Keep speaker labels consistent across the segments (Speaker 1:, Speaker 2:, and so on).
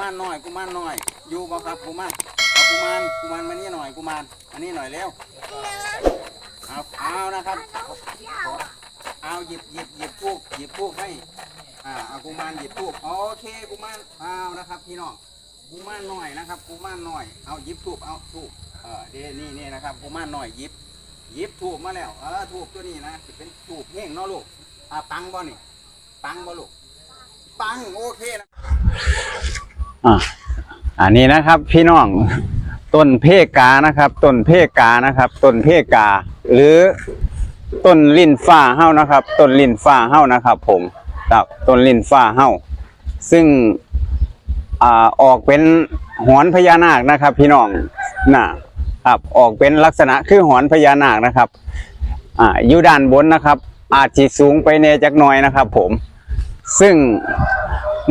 Speaker 1: มารน้อยกุมารน้อย อยู่บ่ครับกุมารเอากุมารกุมารมานี่หน่อยกุมารมานี่หน่อยเร็วเอาเอานะครับเอาหยิบหยิบหยิบทูบหยิบทูบให้อ่าเอากุมารหยิบทูบโอเคกุมารเอานะครับพี่น้องกุมารน้อยนะครับกุมารน้อยเอาหยิบทูบเอาทูบเออเดนี่นี่นะครับกุมารน้อยหยิบหยิบทูบมาแล้วเออทูบตัวนี้นะเป็นทูบเพ่งเนาะลูกอ่าปังบ่นี่ปังบ่ลูกปังโอเคนะ อ่าอันนี้นะครับ พี่น้องต้นเพกานะครับต้นเพกานะครับต้นเพกา หรือต้นลิ้นฟ้าเฮ้านะครับต้นลิ้นฟ้าเฮ้านะครับ ผมครับต้นลิ้นฟ้าเฮ้าซึ่งอ่าออกเป็นหอนพญานาคนะครับ พี่น้องนะครับออกเป็นลักษณะคือหอนพญานาคนะครับอ่าอยู่ด้านบนนะครับ อาจจะสูงไปเนจักหน่อยนะครับ ผม ซึ่ง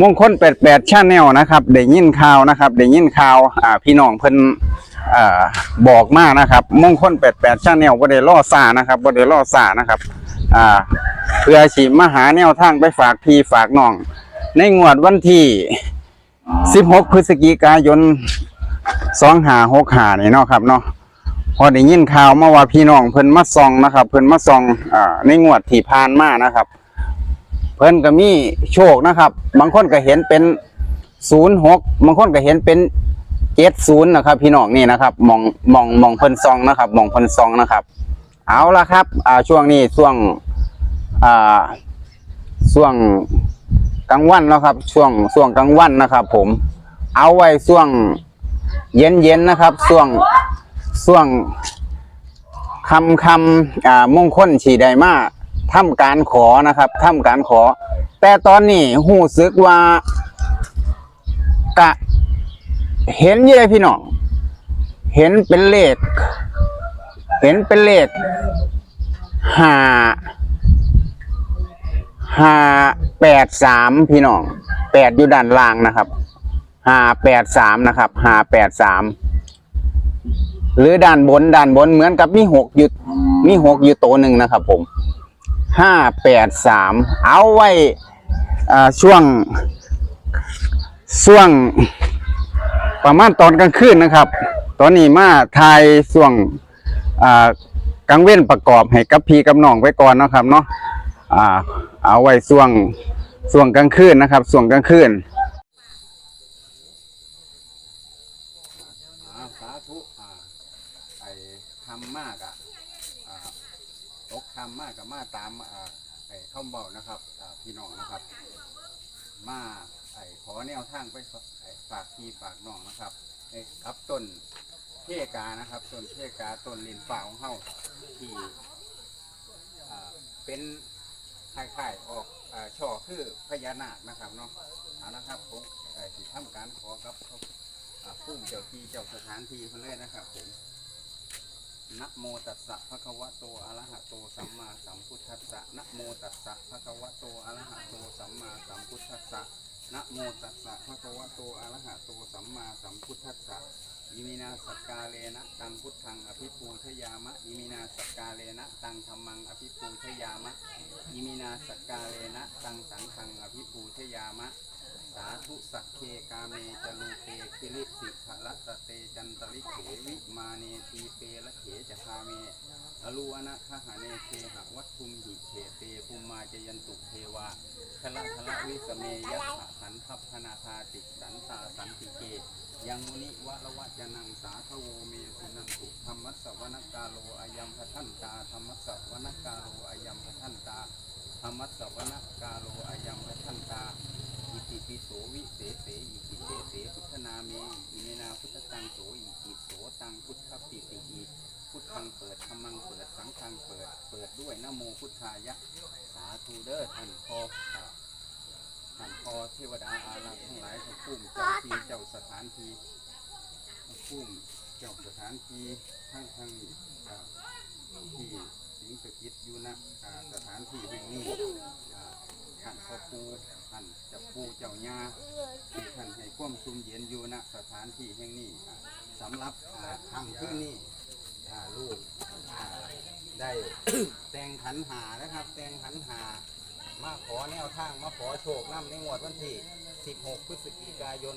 Speaker 1: มงคลแปดแปดชาแนลนะครับได้ยินข่าวนะครับได้ยินข่าวอ่าพี่น้องเพิ่นอ่าบอกมากนะครับ มงคลแปดแปดชาแนลบ่ได้ล่อซานะครับบ่ได้ล่อซานะครับอ่าเพื่อสิมาหาแนวทางไปฝากพี่ฝากน้อง ในงวดวันที่ 16 พฤศจิกายน2565นี่เนาะครับเนาะพอได้ยินข่าวมาว่าพี่น้องเพิ่นมาส่องนะครับ เพิ่นมาส่องอ่าในงวดที่ผ่านมานะครับ เพิ่นก็มีโชคนะครับ บางคนก็เห็นเป็นศูนย์หกบางคนก็เห็นเป็นเจ็ดศูนย์นะครับ พี่น้องนี่นะครับมองมองมองเพิ่นซองนะครับมองเพิ่นซองนะครับ เอาละครับอ่าช่วงนี้ช่วงอ่าช่วงกลางวันแล้วครับ ช่วงช่วงกลางวันนะครับ ผม เอาไว้ช่วงเย็นเย็นนะครับช่วงช่วงคำคำอ่ามงคลฉีไดมา ทำการขอนะครับทำการขอ แต่ตอนนี้หูซึกว่ากะ เห็นยี่เลยพี่น้อง เห็นเป็นเลข เห็นเป็นเลขห้าห้าแปดสามพี่น้องแปดอยู่ด้านล่างนะครับห้าแปดสามนะครับห้าแปดสามหรือด้านบนด้านบนเหมือนกับมีหกอยู่มีหกอยู่ตัวหนึ่งนะครับผม ห้าแปดสามเอาไว้ช่วงช่วงประมาณตอนกลางคืนนะครับ ตอนนี้มาทายช่วงกลางเว้นประกอบให้กับพีกับน้องไว้ก่อนนะครับเนาะเอาไว้ช่วงช่วงกลางคืนนะครับช่วงกลางคืนสาธุไอ้ทำมากอะ ตกคำมากกับมาตามอ่า ไอ้ข้าเบานะครับอ่าพี่น้องนะครับ มาไอ้ขอแนวทางไปฝไอ้ฝากพี่ฝากน้องนะครับไอ้ครับต้นเพกานะครับต้นเพกาต้นลินฝ่าของเฮาที่อ่าเป็นคล้ายๆออกอ่าช่อคือพญานาคนะครับเนาะเอานะครับผมไอ้ที่ทำการขอกับอ่าผู้เจ้าที่เจ้าสถานที่เพิ่นเลยนะครับผม นะโมตัสสะภะคะวะโตอะระหะโตสัมมาสัมพุทธัสสะนะโมตัสสะภะคะวะโตอะระหะโตสัมมาสัมพุทธัสสะนะโมตัสสะภะคะวะโตอะระหะโตสัมมาสัมพุทธัสสะยิมินาสกกาเลนะตังพุทธังอภิปูชยามะยิมินาสกกาเลนะตังธรรมังอภิปูชยามะยิมินาสกกาเลนะตังสังฆังอภิปูชยามะ สาธุสักเคกาเมจลูเตคิริสิขละตะเตจันตลิเขวิมาเนทีเปละเขจะคาเมอรูวนะขหาเนเทหะวัตถุมหิเขเตภูมิมาจยันตุเทวาคละคละวิสเมยัสสะสันทัพพนาคาติสันตาสันติเกยังมุนิวะละวะจนังสาทโวเมสุนันตุธรรมัสสะวนกาโลอายัมพทันตาธรรมัสสะวนกาโลอายัมพทันตาธรรมัสสะวนกาโลอายัมพ ปิโสวิเศษเสอิติเตเสพุทธนาเมอิเมนาพุทธตังโสอิติโสตังพุทธปิติอิพุทธังเปิดธรรมังเปิดสังฆังเปิด เปิดด้วยนโมพุทธายะสาธุเด้อท่านพ่อท่านพ่อเทวดาอารักษ์ทั้งหลายทั้งภูมิเจ้าทีเจ้าสถานที่ภูมิเจ้าสถานทีทั้งทั้งที่สิงสถิตอยู่ณอ่าสถานที่แห่งนี้ท่านพ่อปู่านเจ้าปูเจ้าย่าที่ท่านให้ความซุ่มเย็นอยู่ณสถานที่แห่งนี้อ่าสำหรับอ่าทำขึ้นนี้อ่าลูกอ่าได้ แต่งขันหานะครับ แต่งขันหา มาขอแนวทางมาขอโชคน้ำในงวดวันที่ 16 พฤศจิกายน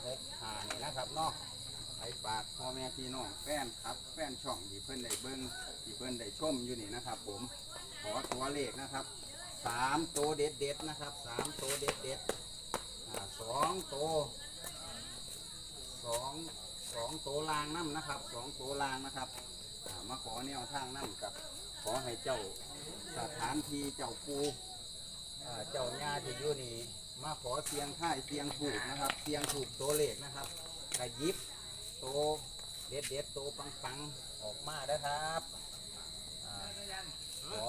Speaker 1: 2565นี่นะครับเนาะไปฝากพ่อแม่พี่น้องแฟนครับแฟนช่องที่เพิ่นได้เบิ่งที่เพิ่นได้ชมอยู่นี่นะครับ ผมขอตัวเลขนะครับ สามตัวเด็ดเด็ดนะครับสามตัวเด็ดเด็ดสองตัวสองสองตัวลางน้ำนะครับสองตัวลางนะครับมาขอแนวทางน้ำกับขอให้เจ้าสถานที่เจ้าปูเจ้าญาที่อยู่นี่มาขอเสียงท่ายเสียงถูกนะครับเสียงถูกตัวเลขนะครับกระยิบโตเด็ดเด็ดโตปังปังออกมาเด้ครับขอ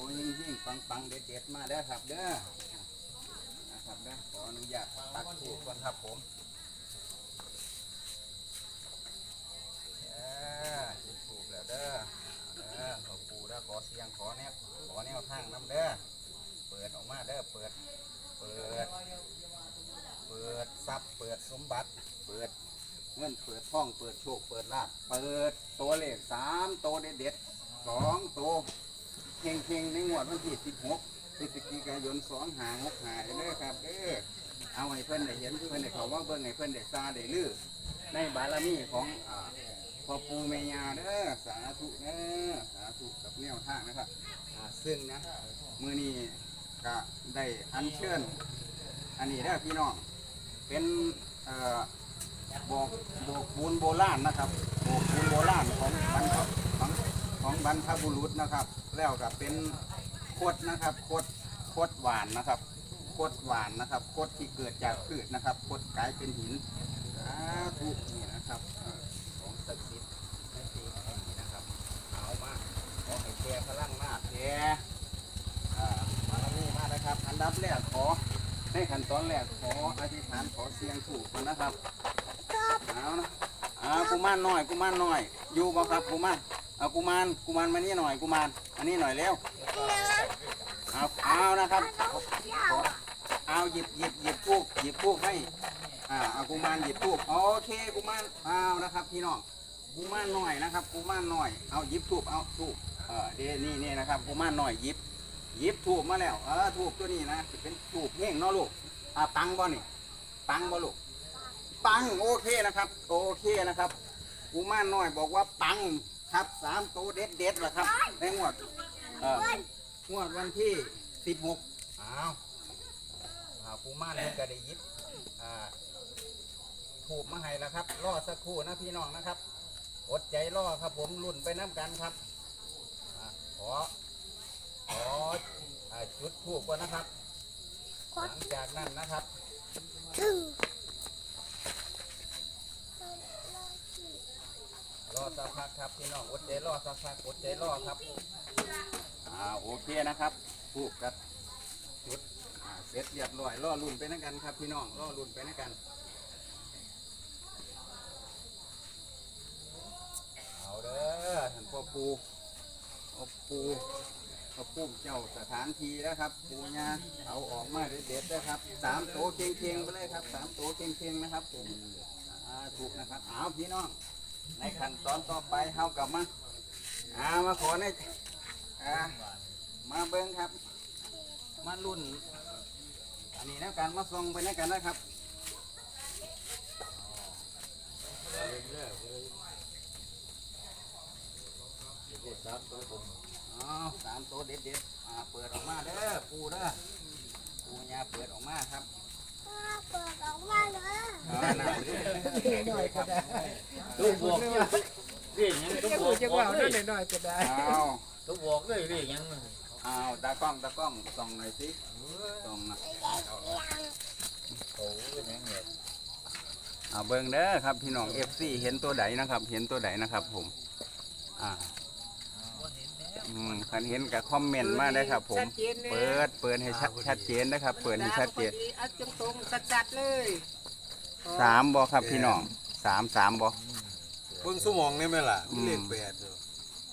Speaker 1: ตัวยิ่งยิ่งปังปังๆเด็ดเด็ดๆมาเด้อครับเด้อนะครับเด้อขออนุญาตตักถูกก่อนครับผมเออถูกแล้วเด้อเด้อหลวงปู่เด้อขอเสียงขอแนวขอแนวทางน้ำเด้อเปิดออกมาเด้อเปิด เปิด เปิดทรัพย์เปิดสมบัติ เปิดเงินเปิดท่องเปิดโชคเปิดลาภเปิดตัวเลขสามตัวเด็ดเด็ดๆสองตัว เพ่งเพ่งในงวดวันที่สิบหกพฤศจิกายนสองหาหกหายเด้อครับเด้อเอาให้เพื่อนได้เห็นเพื่อนได้เขาว่าเบิ่งให้เพื่อนได้ซาได้ลือในบารมีของอ่าพ่อปูเมียาเด้อสาธุเด้อสาธุกับแนวทางนะครับอ่าซึ่งนะมือนี้ก็ได้อัญเชิญ อันนี้เด้อพี่น้อง เป็นเอ่อโบกโบกปูนโบราณนะครับโบกปูนโบราณของบรรพ ของบรรพบุรุษนะครับ แล้วก็เป็นโคดนะครับโคดโคดหวานนะครับโคดหวานนะครับโคดที่เกิดจากพืชนะครับโคดกลายเป็นหินสาธุนี่นะครับของศักดิ์สิทธิ์ในปีนี้นะครับเอามาขอให้แกพลังมากแกอ่ามาแล้วนี่มานะครับ อันดับแรกขอในขั้นตอนแรกขออธิษฐานขอเสียงถูกก่อนนะครับเอานะเอากุมารหน่อยกุมารหน่อยอยู่บ่ครับกุมาร เอากุมารกุมารมานี่หน่อยกุมารอันนี้หน่อยเร็วเอาเอานะครับเอาหยิบหยิบหยิบทูกหยิบทูกให้อ่าเอากุมารหยิบทูบโอเคกุมารเอานะครับพี่น้องกุมารหน่อยนะครับกุมารหน่อยเอาหยิบทูบเอาทูบเออเดนี่นี่นะครับกุมารหน่อยหยิบหยิบทูบมาแล้วเออทูบตัวนี้นะเป็นทูบเพ่งเนาะลูกอ่าปังบ่นี่ปังบ่ลูกปังโอเคนะครับ โอเคนะครับกุมารหน่อยบอกว่าปัง ครับสามตัวเด็ดเด็ดๆละครับในงวดเอองวดวันที่สิบหกอ้าวอ้าวกุมารเพิ่นก็ได้หยิบอ่าถูกมาให้แล้วครับ รอสักครู่นะพี่น้องนะครับ อดใจรอครับผมรุ่นไปน้ำกันครับอ่าขอขออ่าจุดถูกก่อนนะครับ หลังจากนั้นนะครับร อสักพักครับพี่น้องอดใจรอสักพักอดใจรอครับอ่าโอเคนะครับถูกกับจุดอ่าเสร็จเรียบร้อยรอรุ่นไปน้ำกันครับ พี่น้องรอรุ่นไปน้ำกันเอาเด้อท่านพ่อปูพ่อปูพ่อปูเจ้าสถานที่นะครับ ปูญาเอาออกมาเด็ดๆนะครับสามโตเค็งๆไปเลยครับสามโตเค็งๆนะครับผมอ่าถูกนะครับเอาพี่น้อง ในขั้นตอนต่อไปเฮากลับมาอ่ามาขอในอ่ามาเบิ้งครับ มารุ่น อันนี้นะการมาส่งไปนกันนะครับอ๋อสามตัวเด็ดเด็ดๆอ่าเปิดออกมาเด้อปูเด้อปูยาเปิดออกมาครับ
Speaker 2: เปิดออกมาเลย
Speaker 1: อ่าน่ะ
Speaker 3: หน่อยก็ได้
Speaker 4: ลูกบอกเรียกยังต้อง
Speaker 3: จะ
Speaker 4: บอก
Speaker 3: จะ
Speaker 4: บอ
Speaker 3: ว่าก
Speaker 4: เนั่ย
Speaker 3: นหน่อยก็ได้
Speaker 1: เอา
Speaker 4: ต้องบอกเลยเรียกยัง
Speaker 1: เอาตากล้องตากล้องส่องหน่อยสิส่องนะ
Speaker 4: โอ้ยยังเนี่ย
Speaker 1: เอาเบิ้งเด้อครับพี่น้องเอฟซีเห็นตัวใดนะครับ เห็นตัวใดนะครับผมอ่า คันเห็นกับคอมเมนต์มาได้ครับ ผมเปิดเปิดให้ชัดชัดเจนนะครับ เปิดให้ชัดเจน
Speaker 3: เอาตรงตรงๆจัดๆเลย
Speaker 1: สามบอครับพี่น้องสามสามบอ
Speaker 5: เบิ่งสมองนี่ไหมล่ะ
Speaker 1: อืม
Speaker 5: เลขแปดอยู่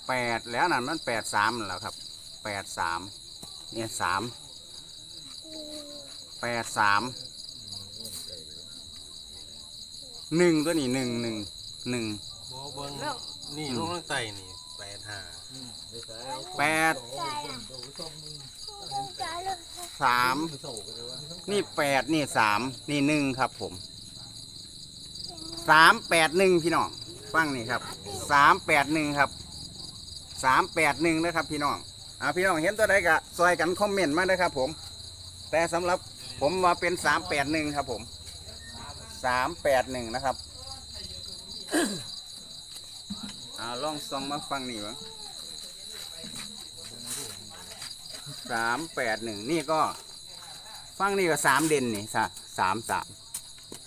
Speaker 1: แปดแล้วนั่นมันแปดสามแล้วครับแปดสามเนี่ยสามแปดสามหนึ่งตัวนี้หนึ่งหนึ่งหนึ่ง
Speaker 5: บ่เบิ่งนี่ลงข้างใต้นี่ แปด
Speaker 1: สามนี่แปดนี่สามนี่หนึ่งครับผมสามแปดหนึ่งพี่น้องฟังนี่ครับสามแปดหนึ่งครับสามแปดหนึ่งนะครับพี่น้องอ่าพี่น้องเห็นตัวใดก็ซอยกันคอมเมนต์มาเลยครับ ผม แต่สำหรับผมมาเป็นสามแปดหนึ่งครับผมสามแปดหนึ่งนะครับ อ่าลองซองมาฟังนี่วะสามแปดหนึ่งนี่ก็ ฟังนี่ก็สามเด่นนี่สะสามสาม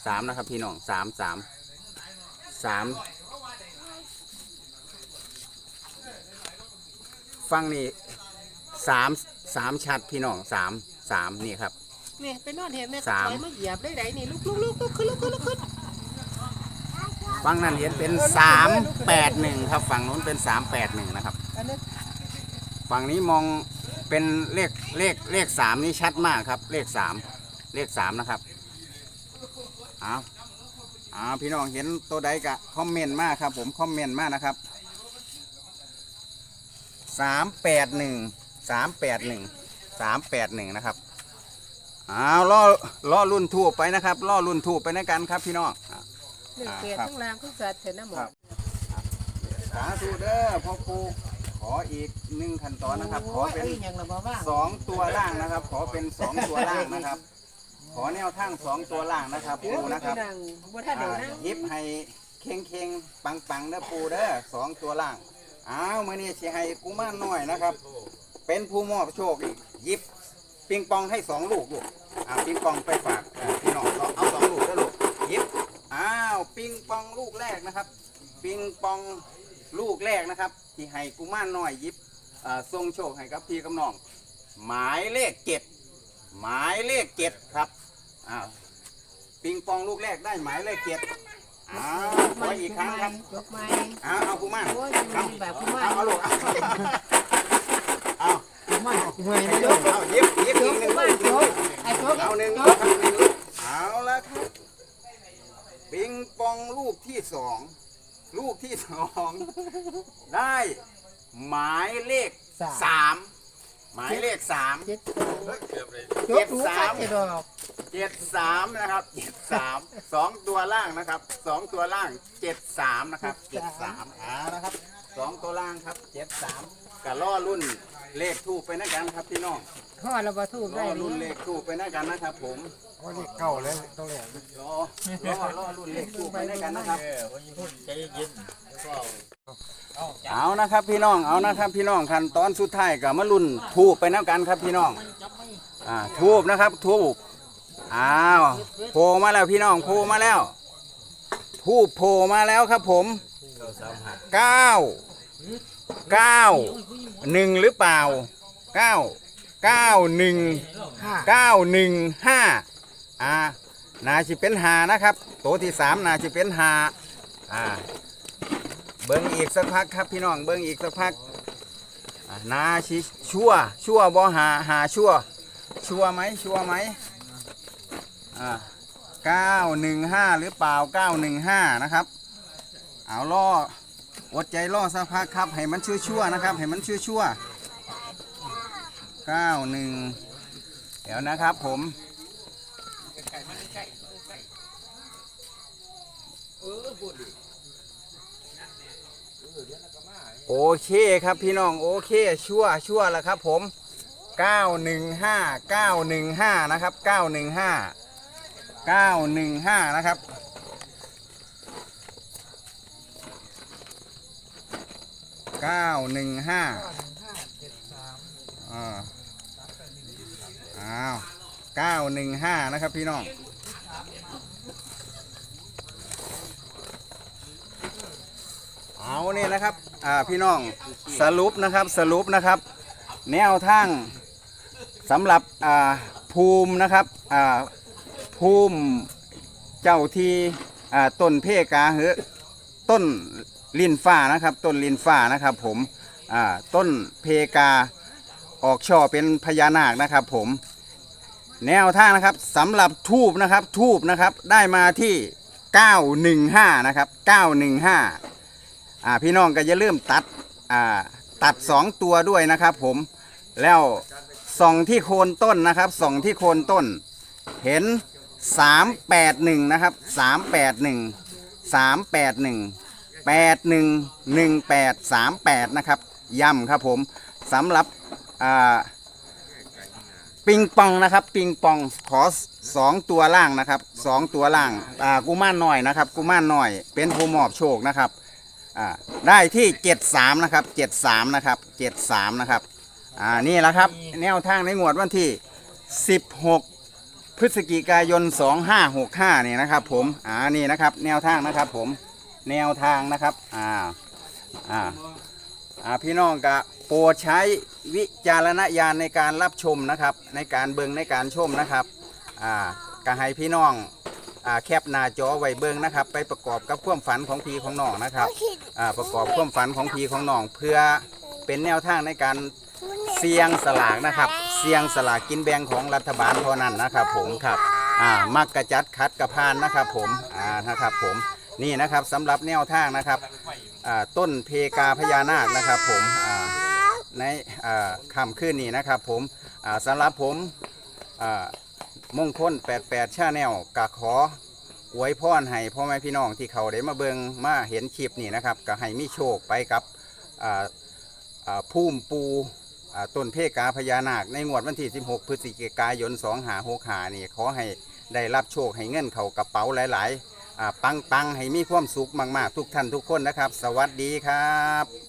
Speaker 1: สามนะครับพี่น้องสามสามสามฟังนี่สามสามชัดพี่น้องสามสามนี่ครับ
Speaker 3: นี่ไปนอนเห็นแม่
Speaker 1: สาม
Speaker 3: ถอยมาเหยียบได้ไหนนี่ลุกลุกลุกลุกขึ้นลุกขึ้นลุกขึ้น
Speaker 1: ฟังนั่นเห็นเป็นสามแปดหนึ่งครับ ฝั่งนู้นเป็นสามแปดหนึ่งนะครับ ฝั่งนี้มองเป็นเลขเลขเลขสามนี่ชัดมากครับ เลขสามเลขสามนะครับเอาเอาพี่น้องเห็นตัวใดกะคอมเมนต์มากครับ ผมคอมเมนต์มากนะครับสามแปดหนึ่งสามแปดหนึ่งสามแปดหนึ่งนะครับเอาวล่อล่อรุ่นทูบไปนะครับล่อรุ่นทูบไปในกันครับพี่น้องอ
Speaker 3: หนึ่งเปียกข้างล่างข้างสัตว์เห็นนะหมอ
Speaker 1: ครับสาธุเด้อพ่อครูขออีกหนึ่งขั้นตอนนะครับ ขอเป็น
Speaker 3: โยยังเราบอกว่า
Speaker 1: สองตัวล่างนะครับ ขอเป็นสองตัวล่างนะครับ ขอแนวทางสองตัวล่างนะครับปูนะครับ
Speaker 3: นั่งบ่ท่าเดี๋ยว
Speaker 1: อ่า
Speaker 3: นั่ง
Speaker 1: ยิบให้เข่งเข่งปังปังๆเด้อปูเด้อสองตัวล่างอ้าวมื่อนี้สิให้กูมารน้อยนะครับ เป็นผู้มอบโชคอีกยิบปิงปองให้สองลูกลูกอ่าปิงปองไปฝากอ่าพี่น้องสองเอาสองลูกเด้อลูกยิบ อ้าวปิงปองลูกแรกนะครับ ปิงปองลูกแรกนะครับ ที่ให้กูมารน้อยยิบอ่าส่งโชคให้กับพี่กับน้อง หมายเลขเจ็ดหมายเลขเจ็ดครับอ้าวปิงปองลูกแรกได้หมายเลขเจ็ดอ้าวขออีกครั้งครับ
Speaker 3: ยกไม้
Speaker 1: อ้าวเอากูมา
Speaker 3: โอ้ย
Speaker 1: เอา
Speaker 3: แบบกูมา
Speaker 1: เอาเอาลูกเอาเอา
Speaker 3: กูมากูมา
Speaker 1: ให้ลูกเอายิบยิบ
Speaker 3: ย
Speaker 1: อี
Speaker 3: ก
Speaker 1: กหนึ่ง
Speaker 3: มา
Speaker 1: ลูก
Speaker 3: ยกไอ้ยก
Speaker 1: เอาหนึ่ง
Speaker 3: ย
Speaker 1: ลูก
Speaker 3: ก
Speaker 1: ครับหนึ่งลูกเอาละครับ ปิงปองลูกที่สองลูกที่สองได้หมายเลขสามหมายเลขสาม
Speaker 3: เจ็ด
Speaker 1: เจ็ด
Speaker 3: ยก
Speaker 1: สาม
Speaker 3: เจ็ดดอก
Speaker 1: เจ็ดสามนะครับเจ็ดสามสองตัวล่างนะครับสองตัวล่างเจ็ดสามนะครับเจ็ดสามอ่านะครับสองตัวล่างครับเจ็ดสามกะล่อรุ่นเลขทูปไปนะกันครับพี่น้อง
Speaker 3: ห่อเราบ่ถูก
Speaker 1: ล่
Speaker 3: ได้
Speaker 1: อ
Speaker 3: เล
Speaker 1: รุ่นเลยขทูปไปนะกันนะครับผม
Speaker 5: โอ้นี่เก่าเลยต้องเลย
Speaker 1: รอล่อล่อรุ่นเลขทูปไปนะกันนะครับ
Speaker 4: เออวันนี้พูดใจเย็นเอา
Speaker 1: นะครับพี่น้องเอานะครับพี่น้องขั้นตอนสุดท้ายกับมารุ่นทูปไปนะกันครับพี่น้องอ่าทูบนะครับทูบอ้าวโผล่มาแล้วพี่น้องโผล่มาแล้วทูบโผล่มาแล้วครับผมเก้าเก้าหนึ่งหรือเปล่าเก้าเก้าหนึ่งเก้าหนึ่งห้า อ่านาจิเป็นหานะครับตัวที่สามนาจิเป็นหาอ่า เบิ้งอีกสักพักครับพี่น้อง เบิ้งอีกสักพักนาชิชั่ว ชั่วบ่หาหาชั่ว ชั่วไหมชั่วไหมอ่าเก้าหนึ่งห้าหรือเปล่าเก้าหนึ่งห้านะครับ เอาล่ออดใจล่อสักพักครับ ให้มันชั่วชั่วนะครับ ให้มันชั่วชั่วเก้าหนึ่งเดี๋ยวนะครับผม โอเคครับพี่น้องโอเคชั่วชั่วแล้วครับผม 915 915 นะครับ 915 915 นะครับเก้าหนึ่งห้าอ่าอ้าวเก้าหนึ่งห้านะครับพี่น้อง เอาเนี่ยนะครับอ่าพี่น้องสรุปนะครับสรุปนะครับ แนวทางสำหรับอ่าภูมินะครับอ่าภูมิเจ้าที่อ่าต้นเพกาเหอต้นลินฟ้านะครับ ต้นลินฟ้านะครับ ผมอ่าต้นเพกาออกช่อเป็นพญานาคนะครับ ผมแนวทางนะครับสำหรับทูบนะครับทูบนะครับได้มาที่ 915 นะครับ 915 อ่าพี่น้องก็อย่าลืมตัดอ่าตัด2ตัวด้วยนะครับ ผมแล้วส่องที่โคนต้นนะครับส่องที่โคนต้น เห็น 381 นะครับ 381 381 81 1838 นะครับย่ำครับผมสำหรับปิงปองนะครับ ปิงปองขอสองตัวล่างนะครับสองตัวล่างกุม่ารหน่อยนะครับ กุม่ารหน่อย เป็นผู้มอบโชคนะครับ อ่าได้ที่73นะครับ73นะครับ73นะครับอ่านี่แหละครับแนวทางในงวดวันที่16พฤศจิกายน2565นี่นะครับผมอ่านี่นะครับแนวทางนะครับผมแนวทางนะครับอ่าอ่าอ่าพี่น้องกะโปรดใช้วิจารณญาณในการรับชมนะครับ ในการเบิงในการชมนะครับอ่ากะให้พี่น้อง อ่าแคปหน้าจอไว้เบิงนะครับ ไปประกอบกับความฝันของพี่ของน้องนะครับอ่าประกอบความฝันของพี่ของน้องเพื่อเป็นแนวทางในการเสียงสลากนะครับเสียงสลากกินแบ่งของรัฐบาลเท่านั้นนะครับ ผมครับอ่ามักกระจัดคัดกระพานนะครับ ผมอ่านะครับผมนี่นะครับสำหรับแนวทางนะครับอ่าต้นเพกาพญานาคนะครับ ผมอ่าในอ่าคำขึ้นนี้นะครับ ผมอ่าสำหรับผมอ่า มงคล88ชาแนลกะขออวยพรให้พ่อแม่พี่น้องที่เขาได้มาเบิงมาเห็นคลิปนี้นะครับก็ให้มีโชคไปกับอ่าอ่าพุ่มปูต้นเพกาพญานาค ในงวดวันที่ 16 พฤศจิกายน 2 หา6หานี่ขอให้ได้รับโชคให้เงินเขากระเป๋าหลาย ๆ ปัง ๆ ให้มีความสุขมาก ๆ ทุกท่านทุกคนนะครับ สวัสดีครับ